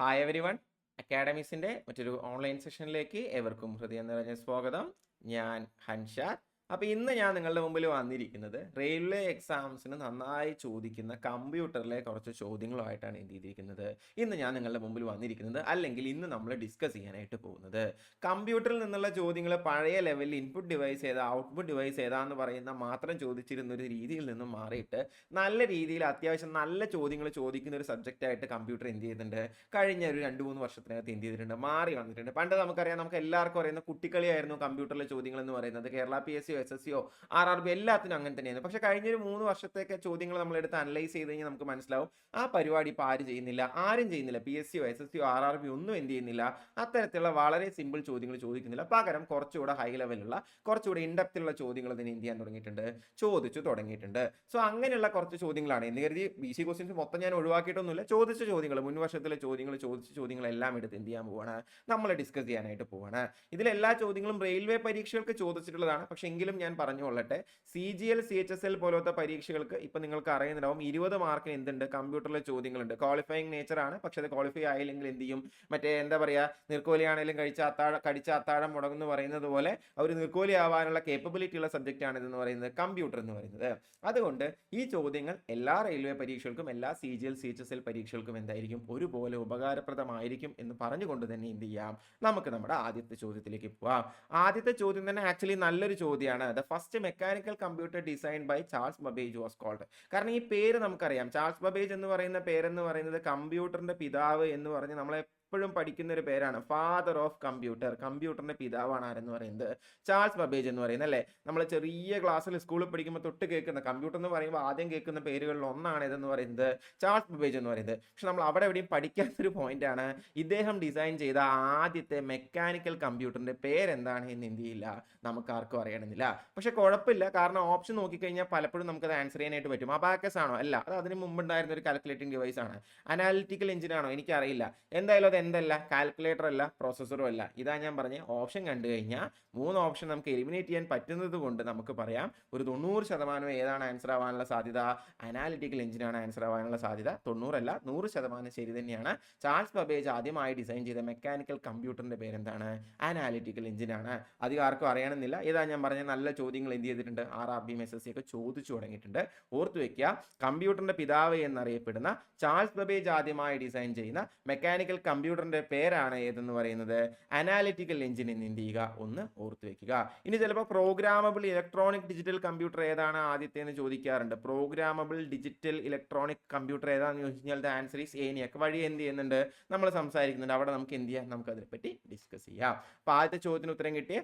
Hi every one അക്കാഡമീസിന്റെ മറ്റൊരു online സെഷനിലേക്ക് ഏവർക്കും ഹൃദയം നിറഞ്ഞ സ്വാഗതം. ഞാൻ ഹൻഷാദ്. അപ്പോൾ ഇന്ന് ഞാൻ നിങ്ങളുടെ മുമ്പിൽ വന്നിരിക്കുന്നത് റെയിൽവേ എക്സാംസിന് നന്നായി ചോദിക്കുന്ന കമ്പ്യൂട്ടറിലെ കുറച്ച് ചോദ്യങ്ങളുമായിട്ടാണ് എന്ത് ചെയ്തിരിക്കുന്നത്. ഇന്ന് ഞാൻ നിങ്ങളുടെ മുമ്പിൽ വന്നിരിക്കുന്നത് അല്ലെങ്കിൽ ഇന്ന് നമ്മൾ ഡിസ്കസ് ചെയ്യാനായിട്ട് പോകുന്നത്. കമ്പ്യൂട്ടറിൽ നിന്നുള്ള ചോദ്യങ്ങൾ പഴയ ലെവലിൽ ഇൻപുട്ട് ഡിവൈസ് ഏതാ ഔട്ട്പുട്ട് ഡിവൈസ് ഏതാന്ന് പറയുന്ന മാത്രം ചോദിച്ചിരുന്ന ഒരു രീതിയിൽ നിന്നും മാറിയിട്ട് നല്ല രീതിയിൽ അത്യാവശ്യം നല്ല ചോദ്യങ്ങൾ ചോദിക്കുന്ന ഒരു സബ്ജക്റ്റ് ആയിട്ട് കമ്പ്യൂട്ടർ എന്ത് ചെയ്തിട്ടുണ്ട്? കഴിഞ്ഞ ഒരു രണ്ട് മൂന്ന് വർഷത്തിനകത്ത് എന്ത് ചെയ്തിട്ടുണ്ട്? മാറി വന്നിട്ടുണ്ട്. പണ്ട് നമുക്കറിയാം നമുക്ക് എല്ലാവർക്കും അറിയുന്ന കുട്ടിക്കളിയായിരുന്നു കമ്പ്യൂട്ടറിലെ ചോദ്യങ്ങൾ എന്ന് പറയുന്നത്. കേരള പി എസ് സിയോ എസ് എസ് സിയോ ആർ ആർ ബി എല്ലാത്തിനും അങ്ങനെ തന്നെയായിരുന്നു. പക്ഷേ കഴിഞ്ഞൊരു മൂന്ന് വർഷത്തേക്ക് ചോദ്യങ്ങൾ നമ്മൾ എടുത്ത് അനലൈസ് ചെയ്ത് കഴിഞ്ഞാൽ നമുക്ക് മനസ്സിലാവും ആ പരിപാടി ഇപ്പോൾ ആരും ചെയ്യുന്നില്ല ആരും ചെയ്യുന്നില്ല. പി എസ് സിയോ എസ് എസ് സിയോ ആർ ആർ ബി ഒന്നും എന്ത് ചെയ്യുന്നില്ല. അത്തരത്തിലുള്ള വളരെ സിമ്പിൾ ചോദ്യങ്ങൾ ചോദിക്കുന്നില്ല. പകരം കുറച്ചുകൂടെ ഹൈ ലെവലുള്ള കുറച്ചുകൂടെ ഇൻഡപ്തിലുള്ള ചോദ്യങ്ങൾ തന്നെ എന്ത് ചെയ്യാൻ തുടങ്ങിയിട്ടുണ്ട്? ചോദിച്ചു തുടങ്ങിയിട്ടുണ്ട്. സോ അങ്ങനെയുള്ള കുറച്ച് ചോദ്യങ്ങളാണ്. എന്ന് കരുതി ബി സി ക്വസ്റ്റ്യൻസ് മൊത്തം ഞാൻ ഒഴിവാക്കിയിട്ടൊന്നുമില്ല. ചോദിച്ച ചോദ്യങ്ങൾ മുൻ വർഷത്തിലെ ചോദ്യങ്ങൾ ചോദിച്ച ചോദ്യങ്ങളെല്ലാം എടുത്ത് എന്ത് ചെയ്യാൻ പോവാണ്? നമ്മൾ ഡിസ്കസ് ചെയ്യാനായിട്ട് പോവാണ്. ഇതിലെല്ലാ ചോദ്യങ്ങളും റെയിൽവേ പരീക്ഷകൾക്ക് ചോദിച്ചിട്ടുള്ളതാണ്. പക്ഷേ എങ്കിലും ഞാൻ പറഞ്ഞു കൊള്ളട്ടെ. C G L C H S L പോലത്തെ പരീക്ഷകൾക്ക് ഇപ്പൊ നിങ്ങൾക്ക് അറിയുന്നുണ്ടാവും ഇരുപത് മാർക്കിന് എന്തുണ്ട്? കമ്പ്യൂട്ടറിലെ ചോദ്യങ്ങളുണ്ട്. ക്വാളിഫയിങ് നേച്ചർ ആണ്. പക്ഷെ അത് ക്വാളിഫൈ ആയില്ലെങ്കിൽ എന്ത് ചെയ്യും? മറ്റേ എന്താ പറയാ? നിർക്കോലിയാണെങ്കിലും കഴിച്ച അത്താഴം കടിച്ച അത്താഴം മുടങ്ങുന്നു പറയുന്നത് പോലെ അവർ നിർക്കോലി ആവാനുള്ള കേപ്പബിലിറ്റി ഉള്ള സബ്ജക്റ്റ് ആണ് ഇതെന്ന് പറയുന്നത് കമ്പ്യൂട്ടർ എന്ന് പറയുന്നത്. അതുകൊണ്ട് ഈ ചോദ്യങ്ങൾ എല്ലാ റെയിൽവേ പരീക്ഷകൾക്കും എല്ലാ C G L C H S L പരീക്ഷകൾക്കും എന്തായിരിക്കും? ഒരുപോലെ ഉപകാരപ്രദമായിരിക്കും എന്ന് പറഞ്ഞുകൊണ്ട് തന്നെ എന്ത് ചെയ്യാം? നമുക്ക് നമ്മുടെ ആദ്യത്തെ ചോദ്യത്തിലേക്ക് പോവാം. ആദ്യത്തെ ചോദ്യം തന്നെ ആക്ച്വലി നല്ലൊരു ചോദ്യമാണ് the first mechanical computer design by Charles Babbage was called കാരണം ഈ പേര് നമുക്കറിയാം. ചാൾസ് ബബേജ് എന്ന് പറയുന്ന പേരെന്ന് പറയുന്നത് കമ്പ്യൂട്ടറിന്റെ പിതാവ് എന്ന് പറഞ്ഞ് നമ്മളെ എപ്പോഴും പഠിക്കുന്ന ഒരു പേരാണ് ഫാദർ ഓഫ് കമ്പ്യൂട്ടർ കമ്പ്യൂട്ടറിന്റെ പിതാവാണ് ആരെന്ന് പറയുന്നത്? ചാൾസ് ബബേജ് എന്ന് പറയുന്നത് അല്ലേ? നമ്മൾ ചെറിയ ക്ലാസ്സിൽ സ്കൂളിൽ പഠിക്കുമ്പോൾ തൊട്ട് കേൾക്കുന്ന കമ്പ്യൂട്ടർ എന്ന് പറയുമ്പോൾ ആദ്യം കേൾക്കുന്ന പേരുകളിൽ ഒന്നാണ് ഇതെന്ന് പറയുന്നത്? ചാൾസ് ബബേജ് എന്ന് പറയുന്നത്. പക്ഷെ നമ്മൾ അവിടെ എവിടെയും പഠിക്കാത്തൊരു പോയിന്റ് ആണ് ഇദ്ദേഹം ഡിസൈൻ ചെയ്ത ആദ്യത്തെ മെക്കാനിക്കൽ കമ്പ്യൂട്ടറിന്റെ പേരെന്താണ് എന്ന് എന്ത് ചെയ്യില്ല? നമുക്ക് ആർക്കും അറിയണമെന്നില്ല. പക്ഷെ കുഴപ്പമില്ല. കാരണം ഓപ്ഷൻ നോക്കിക്കഴിഞ്ഞാൽ പലപ്പോഴും നമുക്കത് ആൻസർ ചെയ്യാനായിട്ട് പറ്റും. അബാക്കസ് ആണോ? അല്ല. അത് അതിന് മുമ്പ് ഉണ്ടായിരുന്ന ഒരു കാൽക്കുലേറ്റിംഗ് ഡിവൈസ് ആണ്. അനാലിറ്റിക്കൽ എഞ്ചിൻ ആണോ? എനിക്കറിയില്ല. എന്തായാലും അത് എന്തല്ല? കാൽക്കുലേറ്റർ അല്ല പ്രോസസ്സറും അല്ല. ഇതാ ഞാൻ പറഞ്ഞ ഓപ്ഷൻ കണ്ടു കഴിഞ്ഞാൽ മൂന്ന് ഓപ്ഷൻ നമുക്ക് എലിമിനേറ്റ് ചെയ്യാൻ പറ്റുന്നത് കൊണ്ട് നമുക്ക് പറയാം ഒരു തൊണ്ണൂറ് ശതമാനം ഏതാണ് ആൻസർ ആവാനുള്ള സാധ്യത? അനാലിറ്റിക്കൽ എഞ്ചിനാണ് ആൻസർ ആവാനുള്ള സാധ്യത. തൊണ്ണൂറല്ല നൂറ് ശതമാനം ശരി തന്നെയാണ്. ചാൾസ് ബബേജ് ആദ്യമായി ഡിസൈൻ ചെയ്ത മെക്കാനിക്കൽ കമ്പ്യൂട്ടറിന്റെ പേരെന്താണ്? അനാലിറ്റിക്കൽ എഞ്ചിനാണ് അധികം ആർക്കും അറിയണമെന്നില്ല. ഇതാ ഞാൻ പറഞ്ഞ നല്ല ചോദ്യങ്ങൾ എന്ത് ചെയ്തിട്ടുണ്ട്? R R B S S C ഒക്കെ ചോദിച്ചു തുടങ്ങിയിട്ടുണ്ട്. ഓർത്തു വെക്കുക കമ്പ്യൂട്ടറിന്റെ പിതാവ് എന്നറിയപ്പെടുന്ന ചാൾസ് ബബേജ് ആദ്യമായി ഡിസൈൻ ചെയ്യുന്ന മെക്കാനിക്കൽ കമ്പ്യൂട്ടറിന്റെ പേരാണ് ഏതെന്ന് പറയുന്നത്? അനാലിറ്റിക്കൽ എഞ്ചിൻ എന്ന് എന്ത് ചെയ്യുക? ഒന്ന് ഓർത്തു വെക്കുക. ഇനി ചിലപ്പോൾ പ്രോഗ്രാമബിൾ ഇലക്ട്രോണിക് ഡിജിറ്റൽ കമ്പ്യൂട്ടർ ഏതാണ് ആദ്യത്തെ എന്ന് ചോദിക്കാറുണ്ട്. പ്രോഗ്രാമബിൾ ഡിജിറ്റൽ ഇലക്ട്രോണിക് കമ്പ്യൂട്ടർ ഏതാണെന്ന് ചോദിച്ചു കഴിഞ്ഞാൽ ആൻസർ ഈസ് ഏനിയക്ക് വഴി എന്ത് ചെയ്യുന്നുണ്ട്? നമ്മൾ സംസാരിക്കുന്നുണ്ട്. അവിടെ നമുക്ക് എന്ത് ചെയ്യാം? നമുക്ക് അതിനെപ്പറ്റി ഡിസ്കസ് ചെയ്യാം. അപ്പോൾ ആദ്യത്തെ ചോദ്യത്തിന് ഉത്തരം കിട്ടിയേ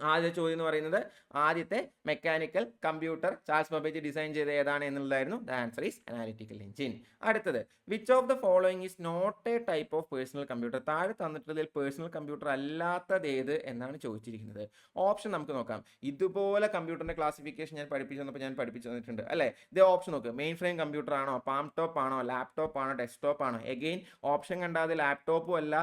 ആദ്യ ചോദ്യം എന്ന് പറയുന്നത് ആദ്യത്തെ mechanical computer Charles Babbage design ചെയ്ത ഏതാണ് എന്നുള്ളതായിരുന്നു. The answer is analytical engine അടുത്തത് which of the following is not a type of personal computer താഴെ തന്നിട്ടുള്ളതിൽ പേഴ്സണൽ കമ്പ്യൂട്ടർ അല്ലാത്തത് ഏത് എന്നാണ് ചോദിച്ചിരിക്കുന്നത്. ഓപ്ഷൻ നമുക്ക് നോക്കാം. ഇതുപോലെ കമ്പ്യൂട്ടറിന്റെ ക്ലാസിഫിക്കേഷൻ ഞാൻ പഠിപ്പിച്ചു തന്നപ്പോൾ ഞാൻ പഠിപ്പിച്ചു തന്നിട്ടുണ്ട്. അല്ലേ? ഇത് ഓപ്ഷൻ നോക്ക്. മെയിൻ ഫ്രെയിം കമ്പ്യൂട്ടർ ആണോ പാം ടോപ്പ് ആണോ ലാപ്ടോപ്പ് ആണോ ഡെസ്ക്ടോപ്പ് ആണോ? എഗെയിൻ ഓപ്ഷൻ കണ്ടാതെ ലാപ്ടോപ്പും അല്ല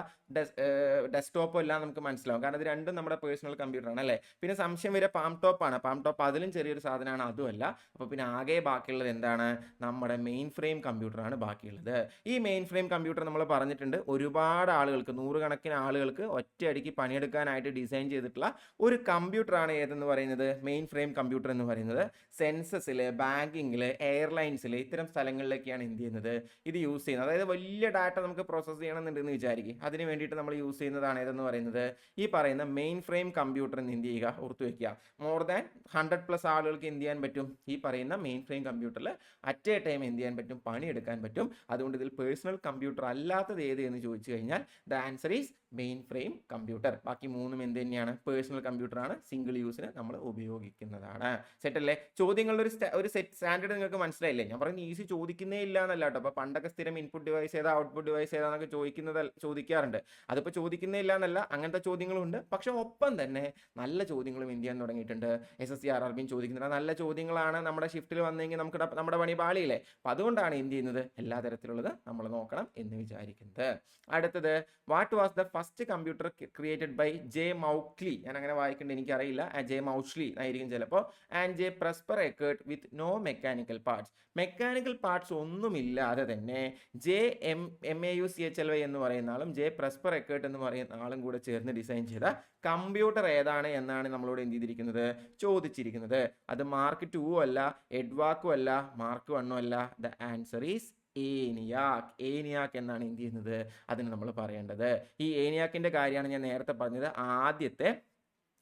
ഡെസ്ക്ടോപ്പും അല്ല നമുക്ക് മനസ്സിലാവും. കാരണം ഇത് രണ്ടും നമ്മുടെ പേഴ്സണൽ കമ്പ്യൂട്ടർ ആണ്. അല്ലേ? പിന്നെ സംശയം വരെ പാം ടോപ്പ് ആണ്. പാം ടോപ്പ് അതിലും ചെറിയൊരു സാധനമാണ് അതുമല്ല. അപ്പോൾ പിന്നെ ആകെ ബാക്കിയുള്ളത് എന്താണ്? നമ്മുടെ മെയിൻ ഫ്രെയിം കമ്പ്യൂട്ടറാണ് ബാക്കിയുള്ളത്. ഈ മെയിൻ ഫ്രെയിം കമ്പ്യൂട്ടർ നമ്മൾ പറഞ്ഞിട്ടുണ്ട് ഒരുപാട് ആളുകൾക്ക് നൂറുകണക്കിന് ആളുകൾക്ക് ഒറ്റയടിക്ക് പണിയെടുക്കാനായിട്ട് ഡിസൈൻ ചെയ്തിട്ടുള്ള ഒരു കമ്പ്യൂട്ടറാണ് ഏതെന്ന് പറയുന്നത്? മെയിൻ ഫ്രെയിം കമ്പ്യൂട്ടർ എന്ന് പറയുന്നത്. സെൻസസിൽ ബാങ്കിങ്ങിൽ എയർലൈൻസിൽ ഇത്തരം സ്ഥലങ്ങളിലൊക്കെയാണ് എന്ത് ചെയ്യുന്നത്? ഇത് യൂസ് ചെയ്യുന്നത്. അതായത് വലിയ ഡാറ്റ നമുക്ക് പ്രോസസ്സ് ചെയ്യണമെന്നുണ്ടെന്ന് വിചാരിക്കും. അതിന് വേണ്ടിയിട്ട് നമ്മൾ യൂസ് ചെയ്യുന്നതാണ് ഏതെന്ന് പറയുന്നത്? ഈ പറയുന്ന മെയിൻ ഫ്രെയിം കമ്പ്യൂട്ടർ എന്ന് എന്ത് ചെയ്യുക? ഓർത്ത് വെക്കുക. മോർ ദാൻ ഹൺഡ്രഡ് പ്ലസ് ആളുകൾക്ക് എന്ത് ചെയ്യാൻ പറ്റും? ഈ പറയുന്ന മെയിൻ ഫ്രെയിം കമ്പ്യൂട്ടറിൽ അറ്റ് എ ടൈം എന്ത് ചെയ്യാൻ പറ്റും? പണിയെടുക്കാൻ പറ്റും. അതുകൊണ്ട് ഇതിൽ പേഴ്സണൽ കമ്പ്യൂട്ടർ അല്ലാത്തത് ഏത് എന്ന് ചോദിച്ചു കഴിഞ്ഞാൽ the answer is mainframe computer ബാക്കി മൂന്നും എന്ത് തന്നെയാണ്? പേഴ്സണൽ കമ്പ്യൂട്ടറാണ് സിംഗിൾ യൂസിന് നമ്മൾ ഉപയോഗിക്കുന്നതാണ്. സെറ്റല്ലേ ചോദ്യങ്ങളുടെ ഒരു ഒരു സെറ്റ് സ്റ്റാൻഡേർഡ് നിങ്ങൾക്ക് മനസ്സിലായില്ലേ? ഞാൻ പറയുന്നത് ഈസി ചോദിക്കുന്നേ ഇല്ല എന്നല്ല കേട്ടോ അപ്പോൾ പണ്ടൊക്കെ സ്ഥിരം ഇൻപുട്ട് ഡിവൈസ് ഏതാ ഔട്ട്പുട്ട് ഡിവൈസ് ഏതാന്നൊക്കെ ചോദിക്കുന്നത് ചോദിക്കാറുണ്ട്. അതിപ്പോൾ ചോദിക്കുന്നേ ഇല്ല എന്നല്ല അങ്ങനത്തെ ചോദ്യങ്ങളുണ്ട്. പക്ഷെ ഒപ്പം തന്നെ നല്ല ചോദ്യങ്ങളും ഇന്ത്യ തുടങ്ങിയിട്ടുണ്ട്. S S C R R ബിയും ചോദിക്കുന്നുണ്ട്. നല്ല ചോദ്യങ്ങളാണ് നമ്മുടെ ഷിഫ്റ്റിൽ വന്നെങ്കിൽ നമുക്ക് നമ്മുടെ പണി പാളിയില്ലേ? അപ്പം അതുകൊണ്ടാണ് എന്ത് ചെയ്യുന്നത് എല്ലാ തരത്തിലുള്ളത് നമ്മൾ നോക്കണം എന്ന് വിചാരിക്കുന്നത്. അടുത്തത് what was the first computer created by J Mauchly ഞാൻ അങ്ങനെ വായിക്കേണ്ടത് എനിക്കറിയില്ല. ജെ മൗഷ്ലി ആയിരിക്കും ചിലപ്പോൾ and J Presper Eckert with no mechanical parts mechanical parts ഒന്നുമില്ലാതെ തന്നെ J M M A U C H L Y എന്ന് പറയുന്ന ആളും ജെ പ്രസ്പർ എക്കേർട്ട് എന്ന് പറയുന്ന ആളും കൂടെ ചേർന്ന് ഡിസൈൻ ചെയ്ത കമ്പ്യൂട്ടർ ഏതാണ്? എന്നാണ് നമ്മളോട് എന്ത് ചെയ്തിരിക്കുന്നത്? ചോദിച്ചിരിക്കുന്നത്. അത് മാർക്ക് ടു അല്ല എഡ്വാക്കും അല്ല മാർക്ക് വണ്ണും അല്ല. The answer is ENIAC ENIAC എന്നാണ് എന്ത് ചെയ്യുന്നത്? അതിന് നമ്മൾ പറയേണ്ടത്. ഈ ഏനിയാക്കിന്റെ കാര്യമാണ് ഞാൻ നേരത്തെ പറഞ്ഞത്. ആദ്യത്തെ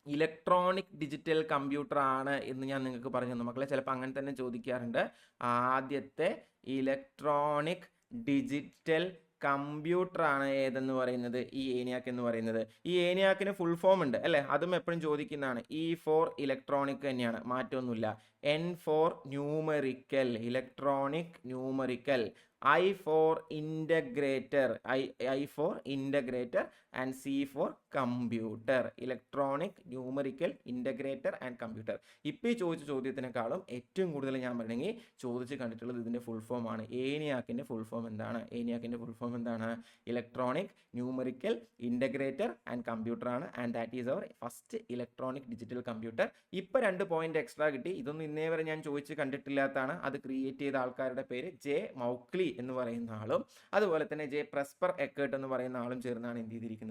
ഇലക്ട്രോണിക് ഡിജിറ്റൽ കമ്പ്യൂട്ടർ ആണ് എന്ന് ഞാൻ നിങ്ങൾക്ക് പറഞ്ഞു തന്നു. മക്കളെ ചിലപ്പോൾ അങ്ങനെ തന്നെ ചോദിക്കാറുണ്ട്. ആദ്യത്തെ ഇലക്ട്രോണിക് ഡിജിറ്റൽ കമ്പ്യൂട്ടർ ആണ് ഏതെന്ന് പറയുന്നത്? ഈ ഏനിയാക്ക് എന്ന് പറയുന്നത്. ഈ ഏനിയാക്കിന് ഫുൾ ഫോം ഉണ്ട് അല്ലേ? അതും എപ്പോഴും ചോദിക്കുന്നതാണ്. ഇ ഫോർ ഇലക്ട്രോണിക് തന്നെയാണ്. മാറ്റമൊന്നുമില്ല. N for numerical electronic numerical I for integrator I I for integrator and C for computer electronic numerical integrator and computer ഇപ്പോൾ ഈ ചോദിച്ച ചോദ്യത്തിനേക്കാളും ഏറ്റവും കൂടുതൽ ഞാൻ പറയണമെങ്കിൽ ചോദിച്ച് കണ്ടിട്ടുള്ളത് ഇതിന്റെ ഫുൾ ഫോം ആണ്. ഏനിയാക്കിന്റെ ഫുൾ ഫോം എന്താണ്? ഏനിയാക്കിന്റെ ഫുൾ ഫോം എന്താണ്? Electronic numerical integrator and computer ആണ്. And that is our first electronic digital computer ഇപ്പോൾ രണ്ട് പോയിന്റ് എക്സ്ട്രാ കിട്ടി. ഇതൊന്നും ഇന്നേ വരെ ഞാൻ ചോദിച്ച് കണ്ടിട്ടില്ലാത്തതാണ്. അത് ക്രിയേറ്റ് ചെയ്ത ആൾക്കാരുടെ പേര് ജെ മൗക്ലി എന്ന് പറയുന്ന ആളും അതുപോലെ തന്നെ ജെ പ്രസ്പർ എക്കേർട്ട് എന്ന് പറയുന്ന ആളും ചേർന്നാണ് എന്ത് ചെയ്തിരിക്കുന്നത്?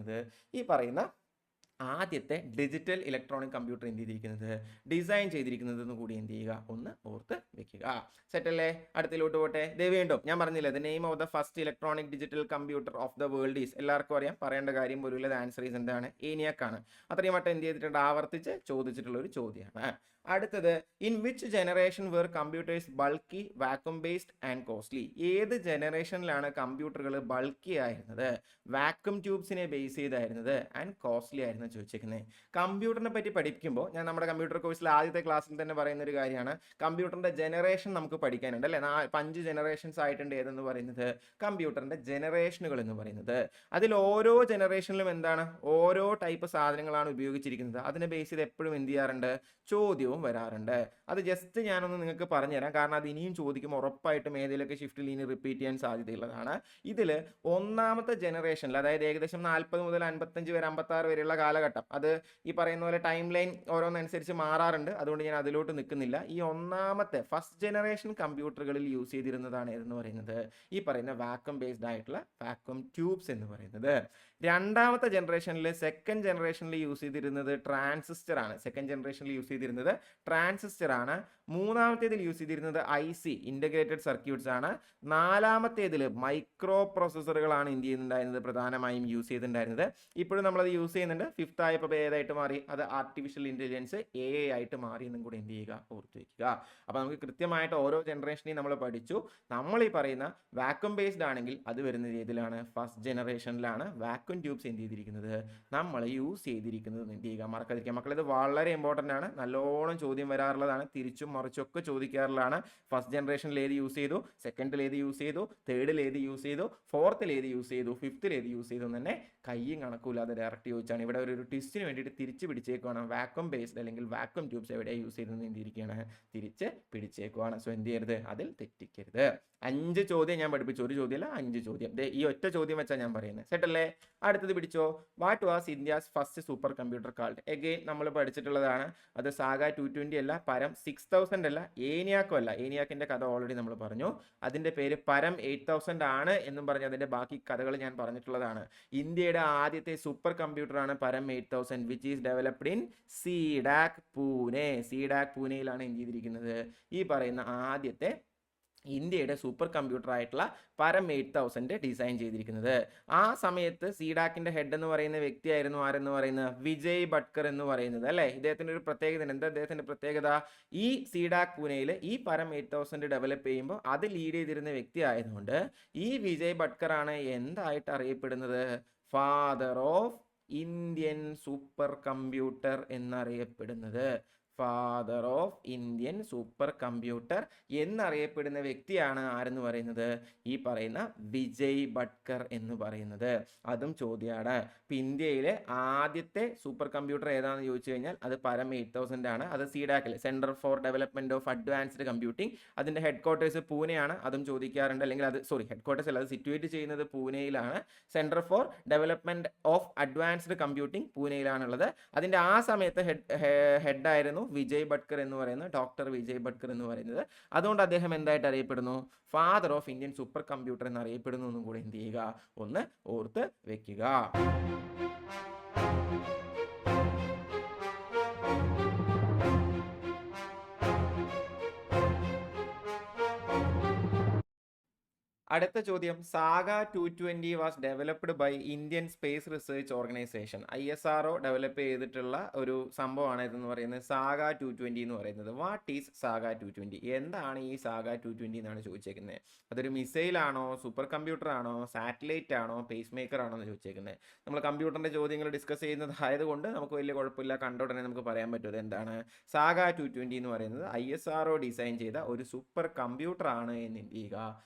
ഈ പറയുന്ന ആദ്യത്തെ ഡിജിറ്റൽ ഇലക്ട്രോണിക് കമ്പ്യൂട്ടർ എന്ത് ചെയ്തിരിക്കുന്നത്? ഡിസൈൻ ചെയ്തിരിക്കുന്നത് എന്ന് കൂടി എന്ത് ചെയ്യുക? ഒന്ന് ഓർത്ത് വെക്കുക. സെറ്റ് അല്ലേ? അടുത്തിലോട്ട് പോട്ടെ. ദേ വീണ്ടും ഞാൻ പറഞ്ഞില്ലേ the name of the first electronic digital computer of the world is എല്ലാവർക്കും അറിയാം. പറയേണ്ട കാര്യം പോലും ആൻസർ ഈസ് എന്താണ്? ഏനിയാക്കാണ് അത്രയും വട്ടം എന്ത് ചെയ്തിട്ടുണ്ട്? ആവർത്തിച്ച് ചോദിച്ചിട്ടുള്ള ഒരു ചോദ്യമാണ്. അടുത്തത് in which generation were computers bulky vacuum based and costly ഏത് ജനറേഷനിലാണ് കമ്പ്യൂട്ടറുകൾ ബൾക്കി ആയിരുന്നത്? വാക്വം ട്യൂബ്സിനെ ബേസ് ചെയ്തായിരുന്നത് ആൻഡ് കോസ്റ്റ്ലി ആയിരുന്നു ചോദിച്ചിരിക്കുന്നത് കമ്പ്യൂട്ടറിനെ പറ്റി പഠിക്കുമ്പോൾ ഞാൻ നമ്മുടെ കമ്പ്യൂട്ടർ കോഴ്സിൽ ആദ്യത്തെ ക്ലാസ്സിൽ തന്നെ പറയുന്ന ഒരു കാര്യമാണ്. കമ്പ്യൂട്ടറിന്റെ ജനറേഷൻ നമുക്ക് പഠിക്കാനുണ്ട് അല്ലേ? അഞ്ച് ജനറേഷൻസ് ആയിട്ടുണ്ട് ഏതെന്ന് പറയുന്നത്? കമ്പ്യൂട്ടറിന്റെ ജനറേഷനുകൾ എന്ന് പറയുന്നത്. അതിൽ ഓരോ ജനറേഷനിലും എന്താണ്? ഓരോ ടൈപ്പ് സാധനങ്ങളാണ് ഉപയോഗിച്ചിരിക്കുന്നത്. അതിനെ ബേസ് ചെയ്ത് എപ്പോഴും എന്ത് ചെയ്യാറുണ്ട്? ചോദ്യവും വരാറുണ്ട്. അത് ജസ്റ്റ് ഞാനൊന്ന് നിങ്ങൾക്ക് പറഞ്ഞുതരാം. കാരണം അത് ഇനിയും ചോദിക്കുമ്പോൾ ഉറപ്പായിട്ടും ഏതെങ്കിലുമൊക്കെ ഷിഫ്റ്റിൽ ഇനി റിപ്പീറ്റ് ചെയ്യാൻ സാധ്യതയുള്ളതാണ്. ഇതിൽ ഒന്നാമത്തെ ജനറേഷനിൽ അതായത് ഏകദേശം നാൽപ്പത് മുതൽ അൻപത്തഞ്ച് വരെ അമ്പത്താറ് വരെയുള്ള കാലഘട്ടം. അത് ഈ പറയുന്ന പോലെ ടൈം ലൈൻ ഓരോന്നനുസരിച്ച് മാറാറുണ്ട്. അതുകൊണ്ട് ഞാൻ അതിലോട്ട് നിൽക്കുന്നില്ല. ഈ ഒന്നാമത്തെ ഫസ്റ്റ് ജനറേഷൻ കമ്പ്യൂട്ടറുകളിൽ യൂസ് ചെയ്തിരുന്നതാണ് ഏതെന്ന് പറയുന്നത്? ഈ പറയുന്ന വാക്വം ബേസ്ഡ് ആയിട്ടുള്ള വാക്വം ട്യൂബ്സ് എന്ന് പറയുന്നത്. രണ്ടാമത്തെ ജനറേഷനിൽ സെക്കൻഡ് ജനറേഷനിൽ യൂസ് ചെയ്തിരുന്നത് ട്രാൻസിസ്റ്റർ ആണ്. സെക്കൻഡ് ജനറേഷനിൽ യൂസ് ചെയ്തിരുന്നത് ട്രാൻസിസ്റ്റർ ആണ്. മൂന്നാമത്തേതിൽ യൂസ് ചെയ്തിരുന്നത് ഐ സി ഇന്റഗ്രേറ്റഡ് സർക്യൂട്ട്സ് ആണ്. നാലാമത്തേതിൽ മൈക്രോ പ്രോസസ്സറുകളാണ് ഇന്ത്യയിൽ ചെയ്യുന്നുണ്ടായിരുന്നത്? പ്രധാനമായും യൂസ് ചെയ്തിട്ടുണ്ടായിരുന്നത്. ഇപ്പോഴും നമ്മളത് യൂസ് ചെയ്യുന്നുണ്ട്. ഫിഫ്ത്ത് ആയപ്പോൾ ഏതായിട്ട് മാറി? അത് ആർട്ടിഫിഷ്യൽ ഇന്റലിജൻസ് എ ആയിട്ട് മാറി എന്നും കൂടി എന്ത് ചെയ്യുക? ഓർത്ത് വയ്ക്കുക അപ്പോൾ നമുക്ക് കൃത്യമായിട്ട് ഓരോ ജനറേഷനെയും നമ്മൾ പഠിച്ചു. നമ്മൾ ഈ പറയുന്ന വാക്വം ബേസ്ഡ് ആണെങ്കിൽ അത് വരുന്ന രീതിയിലാണ് ഫസ്റ്റ് ജനറേഷനിലാണ് വാക്വം ട്യൂബ്സ് എന്ത് ചെയ്തിരിക്കുന്നത്? നമ്മൾ യൂസ് ചെയ്തിരിക്കുന്നത് എന്ത് ചെയ്യുക? മറക്കാതിരിക്കുക. മക്കൾ ഇത് വളരെ ഇമ്പോർട്ടന്റ് ആണ്. നല്ലോണം ചോദ്യം വരാറുള്ളതാണ്. തിരിച്ചും മറിച്ചും ഒക്കെ ചോദിക്കാറുള്ളതാണ്. ഫസ്റ്റ് ജനറേഷനിൽ ഏത് യൂസ് ചെയ്തു? സെക്കൻഡിൽ ഏത് യൂസ് ചെയ്തു? തേർഡിൽ ഏത് യൂസ് ചെയ്തു? ഫോർത്തിൽ ഏത് യൂസ് ചെയ്തു? ഫിഫ്ത്തിൽ ഏത് യൂസ് ചെയ്തു? തന്നെ കയ്യും കണക്കൂലാതെ ഡയറക്റ്റ് ചോദിച്ചാണ്. ഇവിടെ ഒരു ട്വിസ്റ്റിന് വേണ്ടിയിട്ട് തിരിച്ച് പിടിച്ചേക്കുവാണ്. വാക്വം ബേസ്ഡ് അല്ലെങ്കിൽ വാക്വം ട്യൂബ്സ് എവിടെ യൂസ് ചെയ്തെന്ന് എന്തിരിക്കുകയാണ് തിരിച്ച് പിടിച്ചേക്കുവാണ്. സോ എന്ത് ചെയ്യരുത്? അതിൽ തെറ്റിക്കരുത്. അഞ്ച് ചോദ്യം ഞാൻ പഠിപ്പിച്ചു. ഒരു ചോദ്യമല്ല അഞ്ച് ചോദ്യം. ഈ ഒറ്റ ചോദ്യം വെച്ചാൽ ഞാൻ പറയുന്നത് സെറ്റല്ലേ? അടുത്തത് പിടിച്ചോ. What was India's first supercomputer called again നമ്മൾ പഠിച്ചിട്ടുള്ളതാണ്. അത് സാഗ ടു ട്വന്റി അല്ല പരം സിക്സ് തൗസൻഡ് അല്ല ഏനിയാക്കും അല്ല. ഏനിയാക്കിന്റെ കഥ ഓൾറെഡി നമ്മൾ പറഞ്ഞു. അതിന്റെ പേര് പരം എയ്റ്റ് തൗസൻഡ് ആണ് എന്നും പറഞ്ഞ് അതിന്റെ ബാക്കി കഥകൾ ഞാൻ പറഞ്ഞിട്ടുള്ളതാണ്. ഇന്ത്യയുടെ ആദ്യത്തെ super കമ്പ്യൂട്ടറാണ് Param eight thousand which is developed in CDAC Pune CDAC പൂനെയിലാണ് എന്ത് ചെയ്തിരിക്കുന്നത്? ഈ പറയുന്ന ആദ്യത്തെ ഇന്ത്യയുടെ സൂപ്പർ കമ്പ്യൂട്ടർ ആയിട്ടുള്ള പരം എയ്റ്റ് തൗസൻഡ് ഡിസൈൻ ചെയ്തിരിക്കുന്നത്. ആ സമയത്ത് സീഡാക്കിന്റെ ഹെഡ് എന്ന് പറയുന്ന വ്യക്തിയായിരുന്നു ആരെന്ന് പറയുന്നത് വിജയ് ഭട്കർ എന്ന് പറയുന്നത് അല്ലേ? ഇദ്ദേഹത്തിന്റെ ഒരു പ്രത്യേകത എന്താ അദ്ദേഹത്തിന്റെ പ്രത്യേകത? ഈ സീഡാക് പൂനെയിൽ ഈ പരം എയ്റ്റ് തൗസൻഡ് ഡെവലപ്പ് ചെയ്യുമ്പോൾ അത് ലീഡ് ചെയ്തിരുന്ന വ്യക്തി ആയതുകൊണ്ട് ഈ വിജയ് ഭട്കർ ആണ് എന്തായിട്ട് അറിയപ്പെടുന്നത്? Father of Indian super computer എന്നറിയപ്പെടുന്നത്. Father of Indian super computer എന്നറിയപ്പെടുന്ന വ്യക്തിയാണ് ആരെന്ന് പറയുന്നത്? ഈ പറയുന്ന വിജയ് ഭട്കർ എന്ന് പറയുന്നത്. അതും ചോദ്യമാണ് ഇപ്പം ഇന്ത്യയിലെ ആദ്യത്തെ സൂപ്പർ കമ്പ്യൂട്ടർ ഏതാണെന്ന് ചോദിച്ചു കഴിഞ്ഞാൽ അത് പരം എയ്റ്റ് തൗസൻഡ് ആണ്. അത് സീഡാക്കിൽ centre for development of advanced computing അതിന്റെ ഹെഡ് ക്വാർട്ടേഴ്സ് പൂനെയാണ്. അതും ചോദിക്കാറുണ്ട്. അല്ലെങ്കിൽ അത് സോറി ഹെഡ് ക്വാർട്ടേഴ്സ് അല്ല അത് സിറ്റുവേറ്റ് ചെയ്യുന്നത് പൂനെയിലാണ്. Centre for development of advanced computing പൂനെയിലാണുള്ളത്. അതിന്റെ ആ സമയത്ത് ഹെഡ് ഹെഡായിരുന്നു വിജയ് ഭട്കർ എന്ന് പറയുന്നത് ഡോക്ടർ വിജയ് ഭട്കർ എന്ന് പറയുന്നത്. അതുകൊണ്ട് അദ്ദേഹം എന്തായിട്ട് അറിയപ്പെടുന്നു? Father of Indian super computer എന്ന് അറിയപ്പെടുന്നു എന്നും കൂടി എന്ത് ചെയ്യുക? ഒന്ന് ഓർത്ത് വെക്കുക. അടുത്ത ചോദ്യം. SAGA two twenty was developed by Indian Space Research Organisation I S R O develop ചെയ്തിട്ടുള്ള ഒരു സംഭവമാണ് ഇതെന്ന് പറയുന്നത്. സാഗ ടു ട്വന്റി എന്ന് പറയുന്നത്. What is SAGA two twenty എന്താണ് ഈ സാഗ ടു ട്വന്റി എന്നാണ് ചോദിച്ചേക്കുന്നത്. അതൊരു മിസൈലാണോ സൂപ്പർ കമ്പ്യൂട്ടർ ആണോ സാറ്റലൈറ്റ് ആണോ പേസ് മേക്കർ ആണോ എന്ന് ചോദിച്ചേക്കുന്നത്. നമ്മൾ കമ്പ്യൂട്ടറിന്റെ ചോദ്യങ്ങൾ ഡിസ്കസ് ചെയ്യുന്നതായതുകൊണ്ട് നമുക്ക് വലിയ കുഴപ്പമില്ല. കണ്ട ഉടനെ നമുക്ക് പറയാൻ പറ്റും എന്താണ്? സാഗ ടു ട്വന്റി എന്ന് പറയുന്നത് ഐ എസ് ആർ ഡിസൈൻ ചെയ്ത ഒരു സൂപ്പർ കമ്പ്യൂട്ടർ ആണ് എന്ന് ഇന്ത്യ ചെയ്യുക